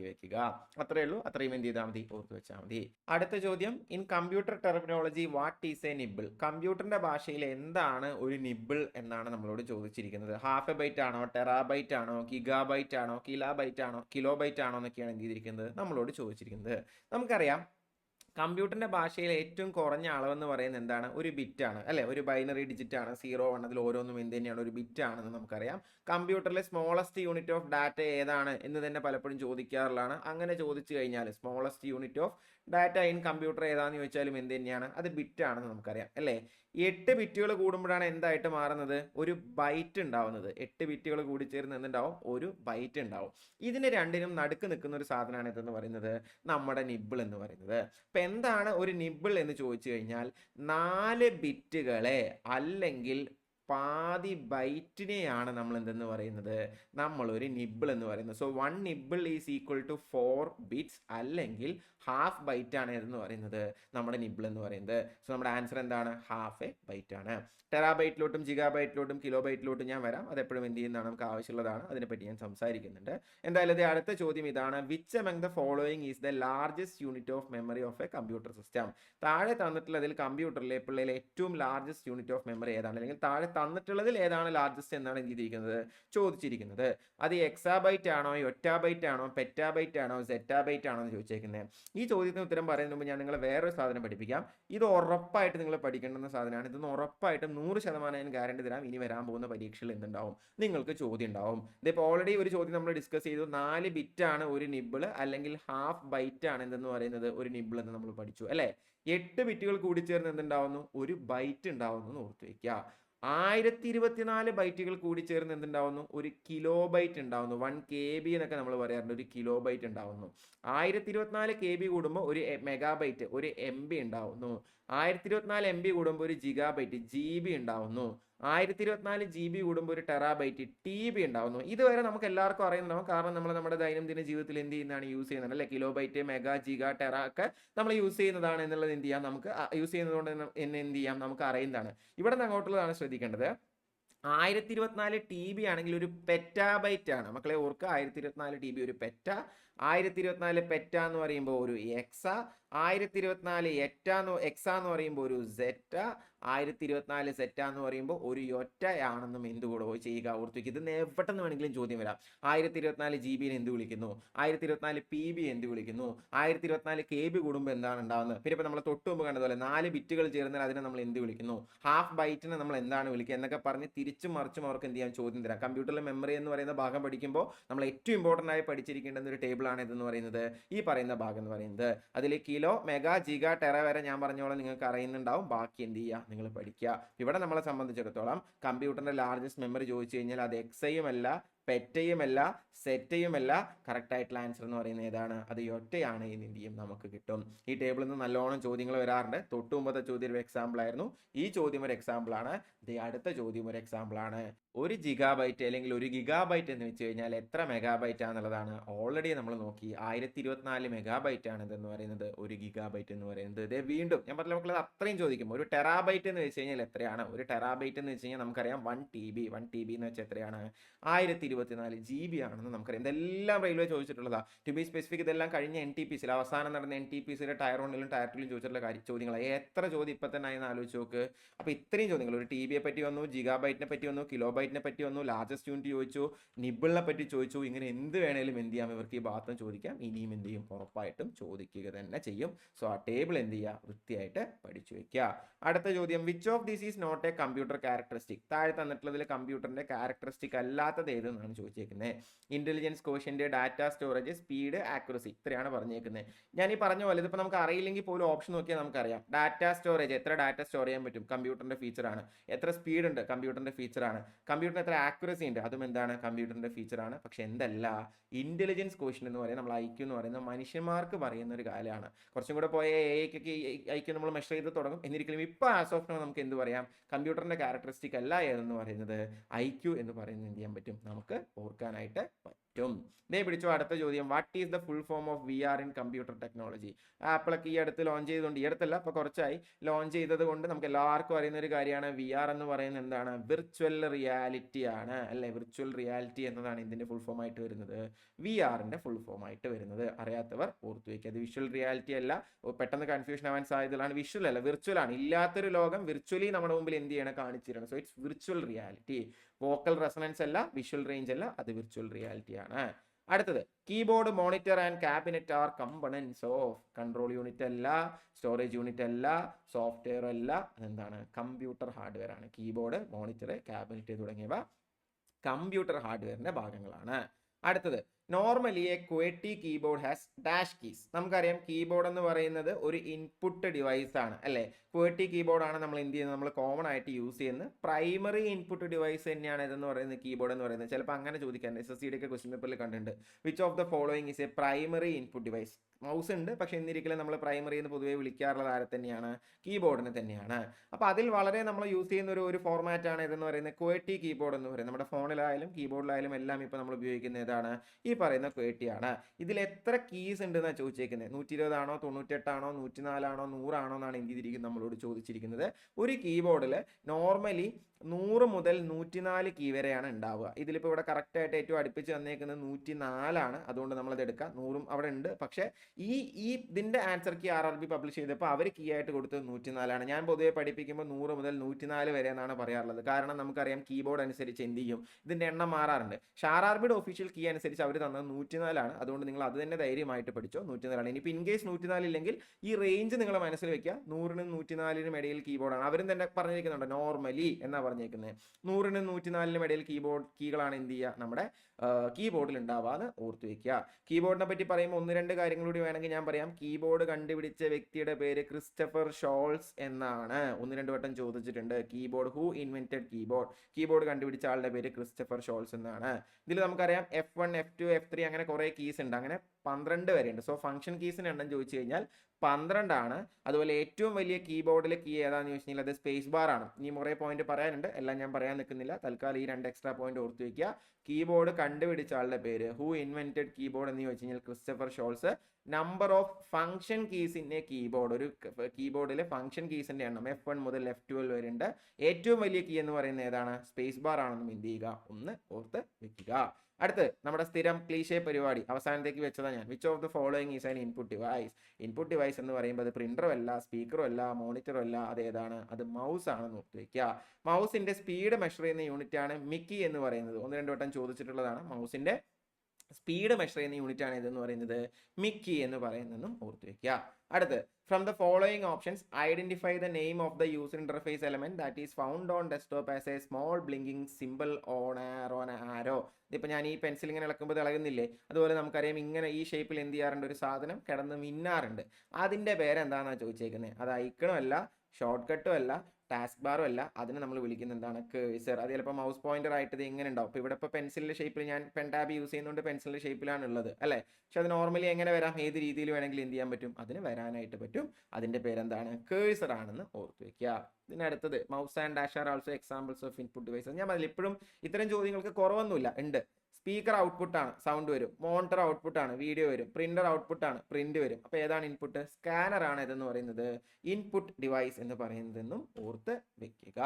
മനസ്സിലാക്കി വയ്ക്കുക അത്രയേ ഉള്ളൂ. അത്രയും എന്ത് ചെയ്താൽ മതി. ഓർത്ത് വെച്ചാൽ മതി. അടുത്ത ചോദ്യം. In computer terminology what is a nibble കമ്പ്യൂട്ടറിന്റെ ഭാഷയിൽ എന്താണ് ഒരു നിബിൾ എന്നാണ് നമ്മളോട് ചോദിച്ചിരിക്കുന്നത്. ഹാഫ് എ ബൈറ്റ് ആണോ ടെറാബൈറ്റ് ആണോ ഗിഗാബൈറ്റ് ആണോ കിലാബൈറ്റ് ആണോ കിലോ ബൈറ്റ് ആണോ എന്നൊക്കെയാണ് എന്ത് ചെയ്തിരിക്കുന്നത് നമ്മളോട് ചോദിച്ചിരിക്കുന്നത്. നമുക്കറിയാം കമ്പ്യൂട്ടറിന്റെ ഭാഷയിൽ ഏറ്റവും കുറഞ്ഞ അളവെന്ന് പറയുന്നത് എന്താണ്? ഒരു ബിറ്റ് ആണ്. അല്ലെ? ഒരു ബൈനറി ഡിജിറ്റ് ആണ്. സീറോ വൺ അതിൽ ഓരോന്നും എന്ത് തന്നെയാണ്? ഒരു ബിറ്റ് ആണെന്ന് നമുക്കറിയാം. കമ്പ്യൂട്ടറിലെ സ്മോളസ്റ്റ് യൂണിറ്റ് ഓഫ് ഡാറ്റ ഏതാണ് എന്ന് തന്നെ പലപ്പോഴും ചോദിക്കാറുള്ളതാണ്. അങ്ങനെ ചോദിച്ചു കഴിഞ്ഞാൽ smallest unit of data in computer ഏതാന്ന് ചോദിച്ചാലും എന്ത് തന്നെയാണ്? അത് ബിറ്റ് ആണെന്ന് നമുക്കറിയാം അല്ലേ? എട്ട് ബിറ്റുകൾ കൂടുമ്പോഴാണ് എന്തായിട്ട് മാറുന്നത്? ഒരു ബൈറ്റ് ഉണ്ടാവുന്നത്. എട്ട് ബിറ്റുകൾ കൂടി ചേർന്ന് എന്തുണ്ടാവും? ഒരു ബൈറ്റ് ഉണ്ടാവും. ഇതിന് രണ്ടിനും നടുക്ക് നിൽക്കുന്ന ഒരു സാധനമാണ് ഇതെന്ന് പറയുന്നത്. നമ്മുടെ നിബിൾ എന്ന് പറയുന്നത്. അപ്പം എന്താണ് ഒരു നിബിൾ എന്ന് ചോദിച്ചു കഴിഞ്ഞാൽ നാല് ബിറ്റുകളെ അല്ലെങ്കിൽ പാതി ബൈറ്റിനെയാണ് നമ്മൾ എന്തെന്ന് പറയുന്നത്? നമ്മൾ ഒരു നിബിൾ എന്ന് പറയുന്നത്. So one nibble is equal to four bits അല്ലെങ്കിൽ ഹാഫ് ബൈറ്റ് ആണ് എന്ന് പറയുന്നത്? നമ്മുടെ നിബിൾ എന്ന് പറയുന്നത്. സോ നമ്മുടെ ആൻസർ എന്താണ്? ഹാഫ് എ ബൈറ്റ് ആണ് ടെറാബൈറ്റിലോട്ടും ജിഗാബൈറ്റിലോട്ടും കിലോ ബൈറ്റിലോട്ടും ഞാൻ വരാം. അതെപ്പോഴും എന്ത് ചെയ്യുന്നതാണ്? നമുക്ക് ആവശ്യമുള്ളതാണ്. അതിനെപ്പറ്റി ഞാൻ സംസാരിക്കുന്നുണ്ട്. എന്തായാലും അടുത്ത ചോദ്യം ഇതാണ്. Which among the following is the largest unit of memory of a computer system താഴെ തന്നിട്ടുള്ളതിൽ കമ്പ്യൂട്ടറിലെ പിള്ളേരിലെ ഏറ്റവും ലാർജസ്റ്റ് യൂണിറ്റ് ഓഫ് മെമ്മറി ഏതാണ്? അല്ലെങ്കിൽ താഴെ തന്നിട്ടുള്ളതിൽ ഏതാണ് ലാർജസ്റ്റ് എന്നാണ് എന്ത് ചെയ്തിരിക്കുന്നത്? ചോദിച്ചിരിക്കുന്നത്. അത് എക്സാബൈറ്റ് ആണോ ഒറ്റാബൈറ്റ് ആണോ പെറ്റാബൈറ്റ് ആണോ സെറ്റാബൈറ്റ് ആണോ എന്ന് ചോദിച്ചേക്കുന്നത് ഈ ചോദ്യത്തിന് ഉത്തരം പറയുന്നതിന് മുമ്പ് ഞാൻ നിങ്ങളെ വേറൊരു സാധനം പഠിപ്പിക്കാം. ഇത് ഉറപ്പായിട്ട് നിങ്ങൾ പഠിക്കേണ്ടുന്ന സാധനമാണ്. ഇതൊന്ന് ഉറപ്പായിട്ടും നൂറ് ശതമാനം ഞാൻ ഗ്യാരണ്ടി തരാം. ഇനി വരാൻ പോകുന്ന പരീക്ഷയിൽ എന്തുണ്ടാവും? നിങ്ങൾക്ക് ചോദ്യം ഉണ്ടാവും. ഇതിപ്പോൾ ഓൾറെഡി ഒരു ചോദ്യം നമ്മൾ ഡിസ്കസ് ചെയ്തു. നാല് ആണ് ഒരു നിബിൾ അല്ലെങ്കിൽ ഹാഫ് ബൈറ്റ് ആണ് എന്തെന്ന് പറയുന്നത്? ഒരു നിബിൾ എന്ന് നമ്മൾ പഠിച്ചു. അല്ലേ? എട്ട് ബിറ്റുകൾ കൂടി ചേർന്ന് എന്തുണ്ടാവുന്നു? ഒരു ബൈറ്റ് ഉണ്ടാവുന്നു എന്ന് ഓർത്ത് വെക്കുക. ആയിരത്തി ഇരുപത്തിനാല് ബൈറ്റുകൾ കൂടി ചേർന്ന് എന്തുണ്ടാവുന്നു? ഒരു കിലോ ബൈറ്റ് ഉണ്ടാവുന്നു. വൺ കെ ബി എന്നൊക്കെ നമ്മൾ പറയാറുണ്ട്. ഒരു കിലോ ബൈറ്റ് ഉണ്ടാവുന്നു. ആയിരത്തി ഇരുപത്തിനാല് കെ ബി കൂടുമ്പോൾ ഒരു മെഗാബൈറ്റ് ഒരു എം ബി ഉണ്ടാവുന്നു. ആയിരത്തി ഇരുപത്തിനാല് എം ബി കൂടുമ്പോൾ ഒരു ജിഗാബൈറ്റ് ജി ബി ഉണ്ടാവുന്നു. ആയിരത്തി ഇരുപത്തിനാല് ജി ബി കൂടുമ്പോൾ ഒരു ടെറാബൈറ്റ് ടി ബി ഉണ്ടാവുന്നു. ഇതുവരെ നമുക്ക് എല്ലാവർക്കും അറിയുന്നുണ്ടാവും കാരണം നമ്മൾ നമ്മുടെ ദൈനംദിന ജീവിതത്തിൽ എന്ത് ചെയ്യുന്നതാണ്? യൂസ് ചെയ്യുന്നത് അല്ലെ? Kilo byte mega giga tera ഒക്കെ നമ്മൾ യൂസ് ചെയ്യുന്നതാണ് എന്നുള്ളത് എന്ത് ചെയ്യാം? നമുക്ക് യൂസ് ചെയ്യുന്നതുകൊണ്ട് എന്നെ എന്ത് ചെയ്യാം? നമുക്ക് അറിയുന്നതാണ്. ഇവിടെ നിന്ന് അങ്ങോട്ടുള്ളതാണ് ശ്രദ്ധിക്കേണ്ടത്. ആയിരത്തി ഇരുപത്തിനാല് ടി ബി ആണെങ്കിൽ ഒരു പെറ്റാബൈറ്റ് ആണ്. മക്കളെ ഓർക്ക് ആയിരത്തി ഇരുപത്തിനാല് ടി ബി ഒരു പെറ്റ ആയിരത്തി ഇരുപത്തിനാല് പെറ്റ എന്ന് പറയുമ്പോൾ ഒരു എക്സ ആയിരത്തി ഇരുപത്തിനാല് എറ്റ എന്ന് എക്സ എന്ന് പറയുമ്പോൾ ഒരു സെറ്റ ആയിരത്തി ഇരുപത്തിനാല് സെറ്റ എന്ന് പറയുമ്പോൾ ഒരു ഒറ്റ ആണെന്നും എന്ത് കൂടെ ചെയ്യുക? ഓർത്തിക്കുക ഇത് എവിടെന്ന് വേണമെങ്കിലും ചോദ്യം വരാം. ആയിരത്തി ഇരുപത്തിനാല് ജി ബിനെ എന്ത് വിളിക്കുന്നു? ആയിരത്തി ഇരുപത്തിനാല് പി ബി എന്ത് വിളിക്കുന്നു? ആയിരത്തി ഇരുപത്തിനാല് കെ ബി കൂടുമ്പോൾ എന്താണ് ഉണ്ടാവുന്നത്? പിന്നെ ഇപ്പോൾ നമ്മൾ തൊട്ട് മുമ്പ് കണ്ടതുപോലെ നാല് ബിറ്റുകൾ ചേർന്നാൽ അതിനെ നമ്മൾ എന്ത് വിളിക്കുന്നു? ഹാഫ് ബൈറ്റിനെ നമ്മൾ എന്താണ് വിളിക്കുക? എന്നൊക്കെ പറഞ്ഞ് തിരിച്ചും മറിച്ചും അവർക്ക് എന്ത് ചെയ്യാൻ ചോദ്യം തരാം. കമ്പ്യൂട്ടറിലെ മെമ്മറി എന്ന് പറയുന്ന ഭാഗം പഠിക്കുമ്പോൾ നമ്മൾ ഏറ്റവും ഇമ്പോർട്ടന്റ് ആയി പഠിച്ചിരിക്കേണ്ടുന്ന ഒരു ടേബിളാണ് ഇതെന്ന് പറയുന്നത്. ഈ പറയുന്ന ഭാഗം എന്ന് പറയുന്നത്. അതിൽ കിലോ മെഗാ ജിഗ ടെറ വരെ ഞാൻ പറഞ്ഞോളം. നിങ്ങൾക്ക് അറിയുന്നുണ്ടാവും. ബാക്കി എന്ത് ചെയ്യുക? നിങ്ങൾ പഠിക്കുക. ഇവിടെ നമ്മളെ സംബന്ധിച്ചിടത്തോളം കമ്പ്യൂട്ടറിന്റെ ലാർജസ്റ്റ് മെമ്മറി ചോദിച്ചു കഴിഞ്ഞാൽ അത് എക്സയും അല്ല പെറ്റയുമല്ല സെറ്റയുമല്ല കറക്റ്റ് ആയിട്ടുള്ള ആൻസർ എന്ന് പറയുന്നത് ഏതാണ്? അത് ഒറ്റയാണ് എന്ത് ചെയ്യും നമുക്ക് കിട്ടും. ഈ ടേബിളിൽ നിന്ന് നല്ലോണം ചോദ്യങ്ങൾ വരാറുണ്ട്. തൊട്ട് മുമ്പത്തെ ചോദ്യം ഒരു എക്സാമ്പിൾ ആയിരുന്നു. ഈ ചോദ്യം ഒരു എക്സാമ്പിൾ ആണ്. അടുത്ത ചോദ്യം ഒരു എക്സാമ്പിൾ ആണ്. ഒരു ജിഗാബൈറ്റ് അല്ലെങ്കിൽ ഒരു ഗിഗാബൈറ്റ് എന്ന് വെച്ച് കഴിഞ്ഞാൽ എത്ര മെഗാബൈറ്റ് ആണെന്നുള്ളതാണ് ഓൾറെഡി നമ്മൾ നോക്കി. ആയിരത്തി ഇരുപത്തിനാല് മെഗാബൈറ്റ് ആണ് ഇതെന്ന് പറയുന്നത്. ഒരു ഗിഗാബൈറ്റ് എന്ന് പറയുന്നത്. ഇതേ വീണ്ടും ഞാൻ പറഞ്ഞ മക്കളത് അത്രയും ചോദിക്കും ഒരു ടെറാബൈറ്റ് എന്ന് വെച്ച് കഴിഞ്ഞാൽ എത്രയാണ്? ഒരു ടെറാബൈറ്റ് എന്ന് വെച്ച് കഴിഞ്ഞാൽ നമുക്കറിയാം one T B one T B എന്ന് വെച്ചാൽ എത്രയാണ്? ആയിരത്തി ഇരുപത്തിനാല് ജി ബി ആണെന്ന് നമുക്കറിയാം. ഇതെല്ലാം റെയിൽവേ ചോദിച്ചിട്ടുള്ളതാണ് ടു ബി സ്പെസിഫിക് ഇതെല്ലാം കഴിഞ്ഞ എൻ ടി പി സിയിൽ അവസാനം നടന്ന എൻ ടി പി സിയിലെ ടയർ വണ്ണിലും ടയർ ടൂലും ചോദിച്ചിട്ടുള്ള കാര്യം ചോദ്യങ്ങളാണ് എത്ര ചോദ്യം ഇപ്പം തന്നെ ആയെന്ന് ആലോചിച്ച് നോക്ക്. അപ്പോൾ ഇത്രയും ചോദ്യങ്ങൾ. ഒരു ടി ബിയെ പറ്റി വന്നു ജിഗാ ബൈറ്റിനെ പറ്റി വന്നു കിലോ ബൈറ്റിനെ പറ്റി വന്നു ലാർജസ്റ്റ് യൂണിറ്റ് ചോദിച്ചു നിബിളിനെ പറ്റി ചോദിച്ചു. ഇങ്ങനെ എന്ത് വേണേലും എന്ത് ചെയ്യാം. ഇവർക്ക് ഈ ഭാഗത്തും ചോദിക്കാം. ഇനിയും എന്ത് ചെയ്യും? ഉറപ്പായിട്ടും ചോദിക്കുക തന്നെ ചെയ്യും. സോ ആ ടേബിൾ എന്ത് ചെയ്യുക വൃത്തിയായിട്ട് പഠിച്ചു വെക്കുക അടുത്ത ചോദ്യം. Which of this is not a computer characteristic താഴെ തന്നിട്ടുള്ളതിൽ കമ്പ്യൂട്ടറിന്റെ ക്യാരക്ടറിസ്റ്റിക് അല്ലാത്തത് ഏതെന്നാണ്? ചോദിച്ചേക്കുന്നത് ഇന്റലിജൻസ് കോഷ്യന്റെ ഡാറ്റ സ്റ്റോറേജ് സ്പീഡ് ആക്യുറസി ഇത്രയാണ് പറഞ്ഞേക്കുന്നത് ഞാൻ ഈ പറഞ്ഞ പോലെ ഇതിപ്പോൾ നമുക്ക് അറിയില്ലെങ്കിൽ പോലും ഓപ്ഷൻ നോക്കിയാൽ നമുക്കറിയാം. ഡാറ്റ സ്റ്റോറേജ് എത്ര ഡാറ്റ സ്റ്റോർ ചെയ്യാൻ പറ്റും? കമ്പ്യൂട്ടറിന്റെ ഫീച്ചറാണ് എത്ര സ്പീഡ് ഉണ്ട്? കമ്പ്യൂട്ടറിന്റെ ഫീച്ചറാണ് കമ്പ്യൂട്ടറിന് എത്ര ആക്യുറസി ഉണ്ട്? അതും എന്താണ്? കമ്പ്യൂട്ടറിന്റെ ഫീച്ചറാണ് പക്ഷേ എന്തല്ല ഇന്റലിജൻസ് കോഷൻ എന്ന് പറയുന്നത് നമ്മൾ ഐക്യു എന്ന് പറയുന്ന മനുഷ്യന്മാർക്ക് പറയുന്ന ഒരു കാലമാണ്. കുറച്ചും കൂടെ പോയ എയ്ക്കൊക്കെ ഐക്യു നമ്മൾ മെഷർ ചെയ്ത് തുടങ്ങും. എന്നിരിക്കലും ഇപ്പോൾ ആസ് ഓഫ് നമുക്ക് എന്ത് പറയാം? കമ്പ്യൂട്ടറിന്റെ ക്യാരക്ടറിസ്റ്റിക് അല്ല ഏതെന്ന് പറയുന്നത് ഐക്യു എന്ന് പറയുന്നത് എന്ത് ചെയ്യാൻ പറ്റും? നമുക്ക് ഓർക്കാനായിട്ട് പറ്റും ദേ പിടിച്ചു അടുത്ത ചോദ്യം. What is the full form of V R in computer technology ആപ്പിളൊക്കെ ഈ അടുത്ത് ലോഞ്ച് ചെയ്തുകൊണ്ട് ഈ അടുത്തല്ല അപ്പോൾ കുറച്ചായി. ലോഞ്ച് ചെയ്തത് കൊണ്ട് നമുക്ക് എല്ലാവർക്കും അറിയുന്ന ഒരു കാര്യമാണ്. വി ആർ എന്ന് പറയുന്നത് എന്താണ്? വിർച്വൽ റിയാലിറ്റി ആണ്. അല്ലെ? വിർച്വൽ റിയാലിറ്റി എന്നതാണ് ഇതിന്റെ ഫുൾ ഫോം ആയിട്ട് വരുന്നത്. വി ആറിന്റെ ഫുൾ ഫോം ആയിട്ട് വരുന്നത്. അറിയാത്തവർ ഓർത്തു വയ്ക്കുക അത് വിഷ്വൽ റിയാലിറ്റി അല്ല. പെട്ടെന്ന് കൺഫ്യൂഷൻ ആവാൻ സാധ്യതകളാണ്. വിഷ്വൽ അല്ല വിർച്വൽ ആണ്. ഇല്ലാത്തൊരു ലോകം വിർച്വലി നമ്മുടെ മുമ്പിൽ എന്ത് ചെയ്യണം? കാണിച്ചിരണം so it's virtual reality vocal resonance അല്ല വിഷ്വൽ റേഞ്ച് അല്ല അത് വിർച്വൽ റിയാലിറ്റി ആണ് അടുത്തത് keyboard monitor and cabinet are components of control unit അല്ല സ്റ്റോറേജ് യൂണിറ്റ് അല്ല സോഫ്റ്റ്വെയർ അല്ല. അതെന്താണ്? കമ്പ്യൂട്ടർ ഹാർഡ്വെയർ ആണ്. കീബോർഡ് മോണിറ്റർ ക്യാബിനറ്റ് തുടങ്ങിയവ കമ്പ്യൂട്ടർ ഹാർഡ്വെയറിന്റെ ഭാഗങ്ങളാണ്. അടുത്തത് നോർമലി എ ക്വേട്ടി കീബോർഡ് ഹാസ് ഡാഷ് കീസ് നമുക്കറിയാം കീബോർഡ് എന്ന് പറയുന്നത് ഒരു ഇൻപുട്ട് ഡിവൈസ് ആണ് അല്ലേ? ക്വേട്ടി കീബോർഡ് ആണ് നമ്മൾ എന്ത് ചെയ്യുന്നത്? നമ്മൾ കോമൺ ആയിട്ട് യൂസ് ചെയ്യുന്നത്. പ്രൈമറി ഇൻപുട്ട് ഡിവൈസ് തന്നെയാണ് ഇതെന്ന് പറയുന്നത് കീബോർഡ് എന്ന് പറയുന്നത്. ചിലപ്പോൾ അങ്ങനെ ചോദിക്കാൻ എസ് എസ് സിയുടെ ഒക്കെ ക്വസ്റ്റ്യൻ പേപ്പറിൽ കണ്ടിട്ടുണ്ട്. Which of the following is a primary input device mouse ഉണ്ട് പക്ഷെ എന്നിരിക്കലും നമ്മൾ പ്രൈമറി എന്ന് പൊതുവേ വിളിക്കാറുള്ളത് ആരെ തന്നെയാണ് കീബോർഡിനെ തന്നെയാണ്. അപ്പോൾ അതിൽ വളരെ നമ്മൾ യൂസ് ചെയ്യുന്ന ഒരു ഒരു ഫോർമാറ്റ് ആണ് ഇതെന്ന് പറയുന്നത് ക്വേറ്റി കീബോർഡ് എന്ന് പറയുന്നത്. നമ്മുടെ ഫോണിലായാലും കീബോർഡിലായാലും എല്ലാം ഇപ്പോൾ നമ്മൾ ഉപയോഗിക്കുന്ന ഏതാണ് ഈ പറയുന്ന ക്വേറ്റിയാണ് ഇതിൽ എത്ര കീസ് ഉണ്ടെന്നാണ് ചോദിച്ചേക്കുന്നത്? നൂറ്റി ഇരുപതാണോ തൊണ്ണൂറ്റെട്ടാണോ നൂറ്റിനാലാണോ നൂറാണോ എന്നാണ് എഴുതിയിരിക്കുന്നത് നമ്മളോട് ചോദിച്ചിരിക്കുന്നത്. ഒരു കീബോർഡിൽ നോർമലി നൂറ് മുതൽ നൂറ്റിനാല് കീ വരെയാണ് ഉണ്ടാവുക. ഇതിലിപ്പോൾ ഇവിടെ കറക്റ്റായിട്ട് ഏറ്റവും അടുപ്പിച്ച് വന്നേക്കുന്നത് നൂറ്റി നാലാണ് അതുകൊണ്ട് നമ്മളത് എടുക്കാം. നൂറും അവിടെ ഉണ്ട്. പക്ഷേ ഈ ഈ ഇതിന്റെ answer key R R B publish ചെയ്തപ്പോൾ അവർ കീ ആയിട്ട് കൊടുത്തത് നൂറ്റിനാലാണ്. ഞാൻ പൊതുവെ പഠിപ്പിക്കുമ്പോൾ നൂറ് മുതൽ നൂറ്റിനാല് വരെ എന്നാണ് പറയാറുള്ളത്. കാരണം നമുക്കറിയാം കീബോർഡ് അനുസരിച്ച് എന്ത് ചെയ്യും? ഇതിന്റെ എണ്ണം മാറാറുണ്ട്. പക്ഷേ ആർ ആർ ബിയുടെ ഒഫീഷ്യൽ കീ അനുസരിച്ച് അവർ തന്നത് നൂറ്റിനാലാണ്. അതുകൊണ്ട് നിങ്ങൾ അത് തന്നെ ധൈര്യമായിട്ട് പഠിച്ചോ നൂറ്റിനാലാണ്. ഇനിയിപ്പോൾ ഇൻ കേസ് നൂറ്റിനാല് ഇല്ലെങ്കിൽ ഈ റേഞ്ച് നിങ്ങൾ മനസ്സിൽ വെക്കുക. നൂറിനും നൂറ്റിനാലിനും ഇടയിൽ കീബോർഡാണ് അവരും തന്നെ പറഞ്ഞിരിക്കുന്നുണ്ട് നോർമലി എന്നാണ് പറഞ്ഞിരിക്കുന്നത് നൂറിനും നൂറ്റിനാലിനും ഇടയിൽ കീബോർഡ് കീകളാണ് എന്ത് ചെയ്യുക? നമ്മുടെ കീബോർഡിൽ ഉണ്ടാവാന്ന് ഓർത്തു വെക്കുക. കീബോർഡിനെ പറ്റി പറയുമ്പോൾ ഒന്ന് രണ്ട് കാര്യങ്ങൾ കൂടി വേണമെങ്കിൽ ഞാൻ പറയാം. കീബോർഡ് കണ്ടുപിടിച്ച വ്യക്തിയുടെ പേര് ക്രിസ്റ്റഫർ ഷോൾസ് എന്നാണ്. ഒന്ന് രണ്ട് വട്ടം ചോദിച്ചിട്ടുണ്ട്. Keyboard who invented keyboard keyboard കണ്ടുപിടിച്ച ആളുടെ പേര് ക്രിസ്റ്റഫർ ഷോൾസ് എന്നാണ്. ഇതിൽ നമുക്കറിയാം F one F two F three അങ്ങനെ കുറേ കീസ് ഉണ്ട്. അങ്ങനെ പന്ത്രണ്ട് വരെയുണ്ട്. സോ ഫംഗ്ഷൻ കീസിന് എണ്ണം ചോദിച്ചു കഴിഞ്ഞാൽ പന്ത്രണ്ടാണ്. അതുപോലെ ഏറ്റവും വലിയ കീബോർഡിലെ കീ ഏതാണെന്ന് ചോദിച്ചു കഴിഞ്ഞാൽ അത് സ്പേസ് ബാർ ആണ്. ഇനി കുറേ പോയിന്റ് പറയാനുണ്ട്. എല്ലാം ഞാൻ പറയാൻ നിൽക്കുന്നില്ല. തൽക്കാലം ഈ രണ്ട് എക്സ്ട്രാ പോയിന്റ് ഓർത്തു വയ്ക്കുക കീബോർഡ് കണ്ടുപിടിച്ച ആളുടെ പേര് ഹൂ ഇൻവെന്റഡ് കീബോർഡ് എന്ന് ചോദിച്ചു കഴിഞ്ഞാൽ Christopher Sholes. Number of function keys in a keyboard ഒരു കീബോർഡിലെ ഫംഗ്ഷൻ കീസിന്റെ എണ്ണം എഫ് വൺ മുതൽ എഫ് ട്വൽവ് വരെ ഉണ്ട്. ഏറ്റവും വലിയ കീ എന്ന് പറയുന്നത് ഏതാണ്? സ്പേസ് ബാർ ആണെന്ന് എന്ത് ചെയ്യുക? ഒന്ന് ഓർത്ത് വെക്കുക. അടുത്ത് നമ്മുടെ സ്ഥിരം ക്ലീഷേ പരിപാടി. അവസാനത്തേക്ക് വെച്ചതാണ് ഞാൻ. Which of the following is an input device input device എന്ന് പറയുമ്പോൾ അത് പ്രിന്ററും അല്ല സ്പീക്കറും അല്ല മോണിറ്ററും അല്ല അത് ഏതാണ്? അത് മൗസ് ആണെന്ന് ഓർത്ത് വെക്കുക. മൗസിന്റെ സ്പീഡ് മെഷർ ചെയ്യുന്ന യൂണിറ്റ് ആണ് മിക്കി എന്ന് പറയുന്നത്. ഒന്ന് രണ്ട് വട്ടം ചോദിച്ചിട്ടുള്ളതാണ്. മൗസിന്റെ സ്പീഡ് മെഷർ ചെയ്യുന്ന യൂണിറ്റ് ആണ് ഇതെന്ന് പറയുന്നത് മിക്കി എന്ന് പറയുന്നതെന്നും ഓർത്തു വെക്കുക. അടുത്ത് from the following options identify the name of the user interface element that is found on desktop as a small blinking symbol on or on arrow ഇതിപ്പോൾ ഞാൻ ഈ പെൻസിൽ ഇങ്ങനെ ഇളക്കുമ്പോൾ ഇളകുന്നില്ലേ? അതുപോലെ നമുക്കറിയാം ഇങ്ങനെ ഈ ഷേപ്പിൽ എന്ത് ചെയ്യാറുണ്ട്? ഒരു സാധനം കിടന്ന് മിന്നാറുണ്ട്. അതിന്റെ പേരെന്താണെന്നാണ് ചോദിച്ചേക്കുന്നത് അത് ഐക്കണമല്ല ഷോർട്ട് കട്ടും അല്ല ടാസ്ക് ബാറും അല്ല അതിനെ നമ്മൾ വിളിക്കുന്ന എന്താണ്? കേഴ്സർ അത് ചിലപ്പോൾ മൗസ് പോയിന്റർ ആയിട്ട് ഇത് എങ്ങനെ ഉണ്ടാവും. ഇപ്പോൾ ഇവിടെ ഇപ്പോൾ പെൻസിലിന്റെ ഷേപ്പിൽ ഞാൻ പെൻ ടാബ് യൂസ് ചെയ്യുന്നതുകൊണ്ട് പെൻസിലിന്റെ ഷേപ്പിലാണ് ഉള്ളത് അല്ലേ? പക്ഷെ അത് നോർമലി എങ്ങനെ വരാം? ഏത് രീതിയിൽ വേണമെങ്കിലും എന്ത് ചെയ്യാൻ പറ്റും? അതിന് വരാനായിട്ട് പറ്റും. അതിന്റെ പേരെന്താണ്? കേഴ്സർ ആണെന്ന് ഓർത്ത് വെക്കുക ഇതിനടുത്തത് mouse and dash are also examples of input devices ഞാൻ അതിൽ ഇപ്പോഴും ഇത്തരം ചോദ്യങ്ങൾക്ക് കുറവൊന്നുമില്ല. ഉണ്ട്. സ്പീക്കർ ഔട്ട്പുട്ട് ആണ് സൗണ്ട് വരും. മോണിറ്റർ ഔട്ട്പുട്ട് ആണ് വീഡിയോ വരും. പ്രിന്റർ ഔട്ട്പുട്ട് ആണ് പ്രിന്റ് വരും. അപ്പോൾ ഏതാണ് ഇൻപുട്ട്? സ്കാനർ ആണ് ഇതെന്ന് പറയുന്നത്. ഇൻപുട്ട് ഡിവൈസ് എന്ന് പറയുന്നതെന്നും ഓർത്ത് വെക്കുക.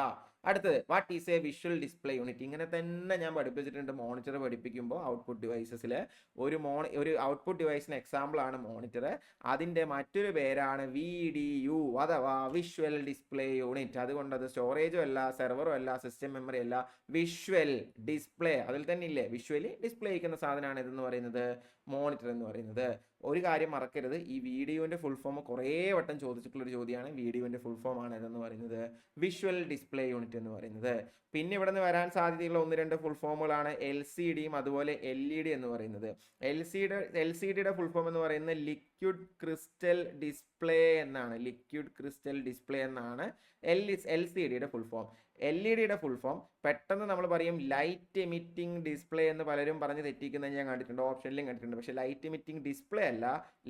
അടുത്തത് what is a visual display unit ഇങ്ങനെ തന്നെ ഞാൻ പഠിപ്പിച്ചിട്ടുണ്ട്. മോണിറ്റർ പഠിപ്പിക്കുമ്പോൾ ഔട്ട്പുട്ട് ഡിവൈസസിൽ ഒരു മോണി ഒരു ഔട്ട്പുട്ട് ഡിവൈസിന് എക്സാമ്പിൾ ആണ് മോണിറ്റർ അതിന്റെ മറ്റൊരു പേരാണ് വി ഡി യു അഥവാ വിഷ്വൽ ഡിസ്പ്ലേ യൂണിറ്റ് അതുകൊണ്ട് അത് സ്റ്റോറേജും അല്ല സെർവറും അല്ല സിസ്റ്റം മെമ്മറി അല്ല വിഷ്വൽ ഡിസ്പ്ലേ അതിൽ തന്നെ ഇല്ലേ? വിഷ്വലി ഡിസ്പ്ലേ ചെയ്യുന്ന സാധനമാണ് ഇതെന്ന് പറയുന്നത്. മോണിറ്റർ എന്ന് പറയുന്നത്. ഒരു കാര്യം മറക്കരുത്. ഈ വീഡിയോന്റെ ഫുൾ ഫോം കുറേ വട്ടം ചോദിച്ചിട്ടുള്ളൊരു ചോദ്യമാണ്. വീഡിയോന്റെ ഫുൾ ഫോം ആണ് ഇതെന്ന് പറയുന്നത്. വിഷ്വൽ ഡിസ്പ്ലേ യൂണിറ്റ് എന്ന് പറയുന്നത്. പിന്നെ ഇവിടെ നിന്ന് വരാൻ സാധ്യതയുള്ള ഒന്ന് രണ്ട് ഫുൾ ഫോമുകളാണ് എൽ സി ഡിയും അതുപോലെ എൽ ഇ ഡി എന്ന് പറയുന്നത്. എൽ സിയുടെ എൽ സി ഡിയുടെ ഫുൾ ഫോം എന്ന് പറയുന്നത് ലിക്വിഡ് ക്രിസ്റ്റൽ ഡിസ്പ്ലേ എന്നാണ്. ലിക്വിഡ് ക്രിസ്റ്റൽ ഡിസ്പ്ലേ എന്നാണ് എൽ എൽ സി ഡിയുടെ ഫുൾ ഫോം എൽ ഇ ഡിയുടെ ഫുൾ ഫോം പെട്ടെന്ന് നമ്മൾ പറയും ലൈറ്റ് എമിറ്റിംഗ് ഡിസ്പ്ലേ എന്ന് പലരും പറഞ്ഞ് തെറ്റിക്കുന്നത് ഞാൻ കണ്ടിട്ടുണ്ട് ഓപ്ഷനിലും കണ്ടിട്ടുണ്ട്. പക്ഷേ ലൈറ്റ് എമിറ്റിംഗ് ഡിസ്പ്ലേ അല്ല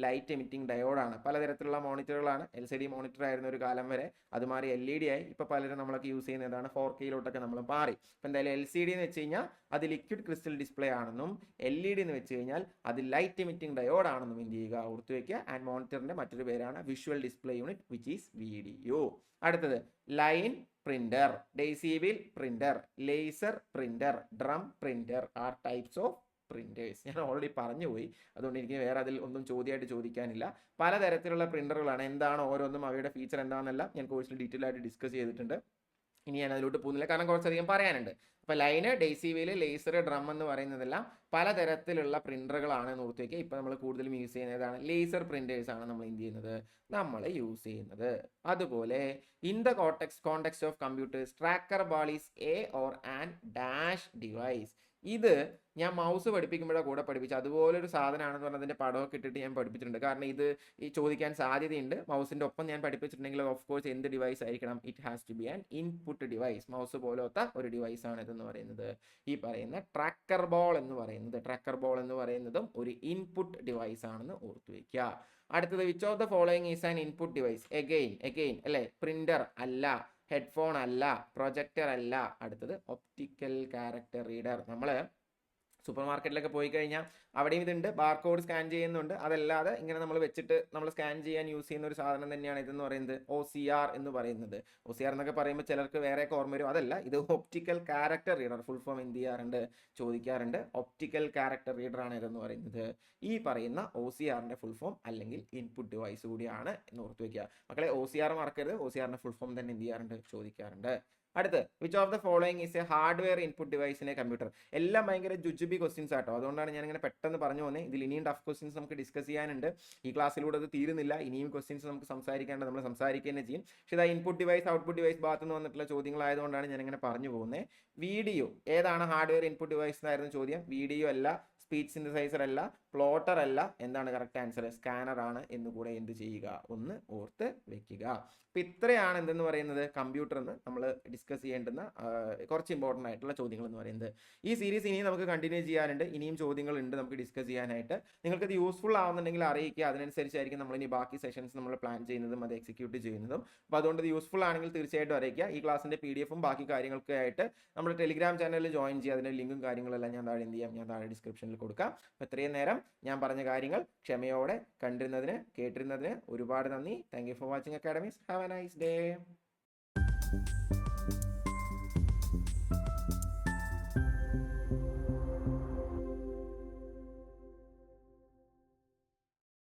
ലൈറ്റ് എമിറ്റിംഗ് ഡയോഡാണ് പലതരത്തിലുള്ള മോണിറ്ററുകളാണ്. എൽ സി ഡി മോണിറ്റർ ആയിരുന്ന ഒരു കാലം വരെ. അത് മാറി എൽ ഇ ഡി ആയി. ഇപ്പോൾ പലരും നമ്മളൊക്കെ യൂസ് ചെയ്യുന്നതാണ് ഫോർ കെയിലോട്ടൊക്കെ നമ്മൾ മാറി. അപ്പോൾ എന്തായാലും എൽ സി ഡി എന്ന് വെച്ച് കഴിഞ്ഞാൽ അത് ലിക്വിഡ് ക്രിസ്റ്റൽ ഡിസ്പ്ലേ ആണെന്നും എൽ ഇ ഡി എന്ന് വെച്ച് കഴിഞ്ഞാൽ അത് ലൈറ്റ് എമിറ്റിംഗ് ഡയോഡ് ആണെന്നും എന്ത് ചെയ്യുക? ഓർത്ത് വയ്ക്കുക ആൻഡ് മോണിറ്ററിന്റെ മറ്റൊരു പേരാണ് visual display unit which is V D U അടുത്തത് line printer daisy wheel printer laser printer drum printer are types of printers ഞാൻ ഓൾറെഡി പറഞ്ഞു പോയി. അതുകൊണ്ട് എനിക്ക് വേറെ അതിൽ ഒന്നും ചോദ്യമായിട്ട് ചോദിക്കാനില്ല. പലതരത്തിലുള്ള പ്രിന്ററുകളാണ് എന്താണ് ഓരോന്നും അവയുടെ ഫീച്ചർ എന്താണെന്നെല്ലാം ഞാൻ കോഴ്സിൽ ഡീറ്റെയിൽ ആയിട്ട് ഡിസ്കസ് ചെയ്തിട്ടുണ്ട്. ഇനി ഞാൻ അതിലോട്ട് പോകുന്നില്ല. കാരണം കുറച്ചധികം പറയാനുണ്ട്. അപ്പോൾ ലൈന് ഡെയ്സിബിൽ ലേസർ ഡ്രം എന്ന് പറയുന്നതെല്ലാം പലതരത്തിലുള്ള ഓർത്ത് വയ്ക്കുക ഇപ്പോൾ നമ്മൾ കൂടുതലും യൂസ് ചെയ്യുന്നതാണ് ലേസർ പ്രിന്റേഴ്സ് ആണ് നമ്മൾ എന്ത് ചെയ്യുന്നത്? നമ്മൾ യൂസ് ചെയ്യുന്നത്. അതുപോലെ in the context context of computers tracker ball is a or and dash device. ഇത് ഞാൻ മൗസ് പഠിപ്പിക്കുമ്പോഴാണ് കൂടെ പഠിപ്പിച്ചത്. അതുപോലെ ഒരു സാധനമാണെന്ന് പറഞ്ഞാൽ അതിന്റെ പടമൊക്കെ ഇട്ടിട്ട് ഞാൻ പഠിപ്പിച്ചിട്ടുണ്ട്. കാരണം ഇത് ഈ ചോദിക്കാൻ സാധ്യതയുണ്ട്. മൗസിന്റെ ഒപ്പം ഞാൻ പഠിപ്പിച്ചിട്ടുണ്ടെങ്കിൽ ഓഫ് കോഴ്സ് എന്ത് ഡിവൈസ് ആയിരിക്കണം? It has to be an input device mouse പോലത്തെ ഒരു ഡിവൈസ് ആണ് ഇതെന്ന് പറയുന്നത്. ഈ പറയുന്ന ട്രാക്കർ ബോൾ എന്ന് പറയുന്നത്. ട്രാക്കർ ബോൾ എന്ന് പറയുന്നതും ഒരു ഇൻപുട്ട് ഡിവൈസ് ആണെന്ന് ഓർത്തു വയ്ക്കുക. അടുത്തത് which of the following is an input device again again അല്ലേ? പ്രിന്റർ അല്ല. ഹെഡ്ഫോൺ അല്ല പ്രൊജക്ടർ അല്ല. അടുത്തത് ഒപ്റ്റിക്കൽ ക്യാരക്ടർ റീഡർ നമ്മൾ സൂപ്പർ മാർക്കറ്റിലൊക്കെ പോയി കഴിഞ്ഞാൽ അവിടെയും ഇതുണ്ട്. ബാർകോഡ് സ്കാൻ ചെയ്യുന്നുണ്ട്. അതല്ലാതെ ഇങ്ങനെ നമ്മൾ വെച്ചിട്ട് നമ്മൾ സ്കാൻ ചെയ്യാൻ യൂസ് ചെയ്യുന്ന ഒരു സാധനം തന്നെയാണ് ഇതെന്ന് പറയുന്നത് ഒ സി ആർ എന്ന് പറയുന്നത്. ഒ സി ആർ എന്നൊക്കെ പറയുമ്പോൾ ചിലർക്ക് വേറെ ഓർമ്മ വരും. അതല്ല ഇത് optical character reader full form എന്ത് ചെയ്യാറുണ്ട് ചോദിക്കാറുണ്ട്. ഒപ്റ്റിക്കൽ ക്യാരക്ടർ റീഡർ ആണ് ഇതെന്ന് പറയുന്നത്. ഈ പറയുന്ന ഒ സി ആറിന്റെ ഫുൾ ഫോം അല്ലെങ്കിൽ ഇൻപുട്ട് ഡിവൈസ് കൂടിയാണ് എന്ന് ഓർത്ത് വയ്ക്കുക മക്കളെ ഒ സി ആർ മറക്കരുത്. ഒ സി ആറിന്റെ ഫുൾ ഫോം തന്നെ എന്ത് ചെയ്യാറുണ്ട്? ചോദിക്കാറുണ്ട്. അടുത്ത് which of the following is a hardware input device in a computer എല്ലാം ഭയങ്കര ജുജുബി ക്വസ്റ്റ്യൻസ് ആട്ടോ. അതുകൊണ്ടാണ് ഞാൻ ഇങ്ങനെ പെട്ടെന്ന് പറഞ്ഞു പോകുന്നത് ഇതിൽ ഇനിയും ടഫ് ക്വസ്റ്റ്യൻസ് നമുക്ക് ഡിസ്കസ് ചെയ്യാനുണ്ട്. ഈ ക്ലാസ്സിലൂടെ അത് തീരുന്നില്ല. ഇനിയും ക്വസ്റ്റ്യൻസ് നമുക്ക് സംസാരിക്കേണ്ടത് നമ്മൾ സംസാരിക്കുക തന്നെ ചെയ്യും. പക്ഷേ ഇതാ ഇൻപുട്ട് ഡിവൈസ് ഔട്ട്പുട്ട് ഡിവൈസ് ഭാഗത്ത് നിന്ന് വന്നിട്ടുള്ള ചോദ്യങ്ങളായതുകൊണ്ടാണ് ഞാൻ ഇങ്ങനെ പറഞ്ഞു പോകുന്നത് വീഡിയോ ഏതാണ് ഹാർഡ്വെയർ ഇൻപുട്ട് ഡിവൈസ് എന്നായിരുന്നു ചോദ്യം. വീഡിയോ അല്ല സ്പീച്ച് സിന്തസൈസർ അല്ല പ്ലോട്ടർ അല്ല. എന്താണ് കറക്റ്റ് ആൻസർ സ്കാനർ ആണ് എന്ന് കൂടെ എന്ത് ചെയ്യുക? ഒന്ന് ഓർത്ത് വെക്കുക. അപ്പം ഇത്രയാണ് എന്തെന്ന് പറയുന്നത്? കമ്പ്യൂട്ടർ എന്ന് നമ്മൾ ഡിസ്കസ് ചെയ്യേണ്ടുന്ന കുറച്ച് ഇമ്പോർട്ടന്റ് ആയിട്ടുള്ള ചോദ്യങ്ങൾ എന്ന് പറയുന്നത്. ഈ സീരീസ് ഇനിയും നമുക്ക് കണ്ടിന്യൂ ചെയ്യാനുണ്ട്. ഇനിയും ചോദ്യങ്ങൾ ഉണ്ട് നമുക്ക് ഡിസ്കസ് ചെയ്യാനായിട്ട്. നിങ്ങൾക്ക് ഇത് യൂസ്ഫുൾ ആവുന്നുണ്ടെങ്കിൽ അറിയിക്കുക. അതിനനുസരിച്ചായിരിക്കും നമ്മൾ ഇനി ബാക്കി സെഷൻസ് നമ്മൾ പ്ലാൻ ചെയ്യുന്നതും അത് എക്സിക്യൂട്ട് ചെയ്യുന്നതും. അപ്പോൾ അതുകൊണ്ട് ഇത് യൂസ്ഫുൾ ആണെങ്കിൽ തീർച്ചയായിട്ടും അറിയിക്കുക. ഈ ക്ലാസ്സിന്റെ പി ഡി എഫും ബാക്കി കാര്യങ്ങളൊക്കെ ആയിട്ട് നമ്മുടെ ടെലിഗ്രാം ചാനലിൽ ജോയിൻ ചെയ്യുക. അതിന്റെ ലിങ്കും കാര്യങ്ങളെല്ലാം ഞാൻ താഴെ എന്ത് ചെയ്യാം? ഞാൻ താഴെ ഡിസ്ക്രിപ്ഷനിൽ കൊടുക്കാം. അപ്പോൾ ഇത്രയും നേരം ഞാൻ പറഞ്ഞ കാര്യങ്ങൾ ക്ഷമയോടെ കണ്ടിരുന്നതിന് കേട്ടിരുന്നതിന് ഒരുപാട് നന്ദി. Thank you for watching academies have a nice day